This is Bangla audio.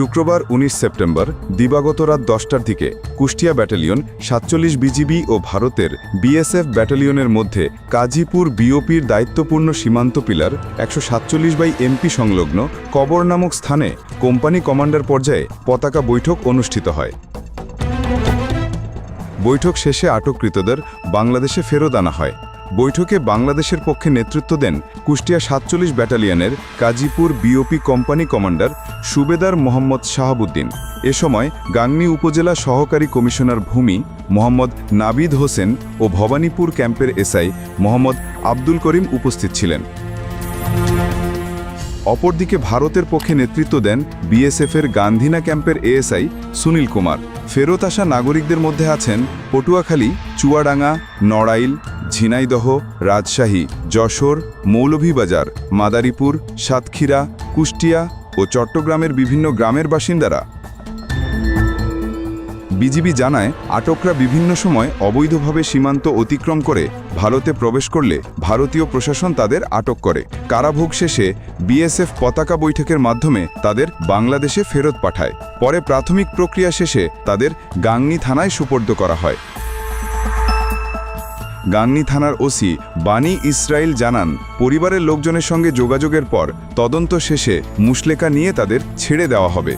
শুক্রবার ১৯ সেপ্টেম্বর, দিবাগত রাত দশটার দিকে কুষ্টিয়া ব্যাটালিয়ন সাতচল্লিশ বিজিবি ও ভারতের বিএসএফ ব্যাটালিয়নের মধ্যে কাজীপুর বিওপির দায়িত্বপূর্ণ সীমান্ত পিলার একশো সাতচল্লিশ বাই এমপি সংলগ্ন কবর নামক স্থানে কোম্পানি কমান্ডার পর্যায়ে পতাকা বৈঠক অনুষ্ঠিত হয়। বৈঠক শেষে আটককৃতদের বাংলাদেশে ফেরত আনা হয়। বৈঠকে বাংলাদেশের পক্ষে নেতৃত্ব দেন কুষ্টিয়া সাতচল্লিশ ব্যাটালিয়নের Kazipur BOP company commander subedar Mohammad Shahabuddin. এ সময় গাংনী উপজেলা সহকারী কমিশনার ভূমি মোহাম্মদ নাবিদ হোসেন ও ভবানীপুর ক্যাম্পের এসআই মোহাম্মদ আব্দুল করিম উপস্থিত ছিলেন। অপরদিকে ভারতের পক্ষে নেতৃত্ব দেন বিএসএফের গান্ধীনা ক্যাম্পের এএসআই সুনীল কুমার। ফেরত আসা নাগরিকদের মধ্যে আছেন পটুয়াখালী, চুয়াডাঙ্গা, নড়াইল ঝিনাইদহ, রাজশাহী, যশোর, মৌলভীবাজার, মাদারীপুর, সাতক্ষীরা, কুষ্টিয়া ও চট্টগ্রামের বিভিন্ন গ্রামের বাসিন্দারা। বিজিবি জানায়, আটকরা বিভিন্ন সময় অবৈধভাবে সীমান্ত অতিক্রম করে ভারতে প্রবেশ করলে ভারতীয় প্রশাসন তাদের আটক করে। কারাভোগ শেষে বিএসএফ পতাকা বৈঠকের মাধ্যমে তাদের বাংলাদেশে ফেরত পাঠায়। পরে প্রাথমিক প্রক্রিয়া শেষে তাদের গাংনী থানায় সুপর্দ করা হয়। গাংনী থানার ওসি বানি ইসরায়েল জানান, পরিবারের লোকজনের সঙ্গে যোগাযোগের পর তদন্ত শেষে মুশলেকা নিয়ে তাদের ছেড়ে দেওয়া হবে।